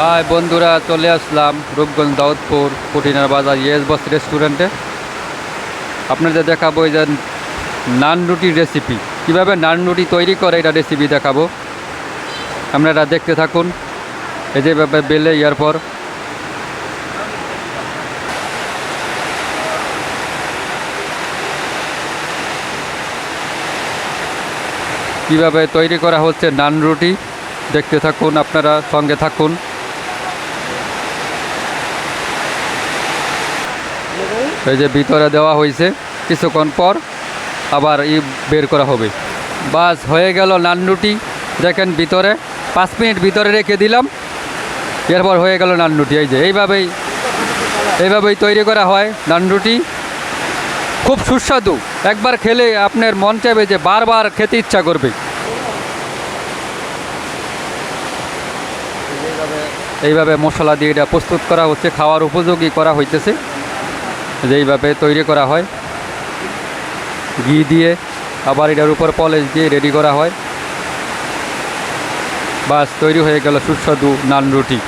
High বন্ধুরা, চলে আসলাম রূপগঞ্জ দাউদপুর পুটিনার বাজার ইয়েস বস রেস্টুরেন্টে। আপনাদের দেখাবো এই যে নান রুটির রেসিপি কীভাবে নান রুটি তৈরি করে এটা রেসিপি দেখাবো। আপনারা দেখতে থাকুন। এই যেভাবে বেলে ইয়ার পর। কীভাবে তৈরি করা হচ্ছে নান রুটি, দেখতে থাকুন, আপনারা সঙ্গে থাকুন। এই যে ভিতরে দেওয়া হয়েছে, কিছুক্ষণ পর আবার ই বের করা হবে। বাস হয়ে গেল নান রুটি দেখেন ভিতরে, পাঁচ মিনিট ভিতরে রেখে দিলাম। এরপর হয়ে গেল নান রুটি এই যে, এইভাবেই এইভাবেই তৈরি করা হয় নান রুটি খুব সুস্বাদু। একবার খেলে আপনার মন চাইবে যে বারবার খেতে ইচ্ছা করবে। এইভাবে মশলা দিয়ে এটা প্রস্তুত করা হচ্ছে, খাওয়ার উপযোগী করা হইতেছে। যেইভাবে তৈরি করা হয়, ঘি দিয়ে আবার এটার উপর পলেজ দিয়ে রেডি করা হয়। বাস, তৈরি হয়ে গেল সুস্বাদু নান রুটি।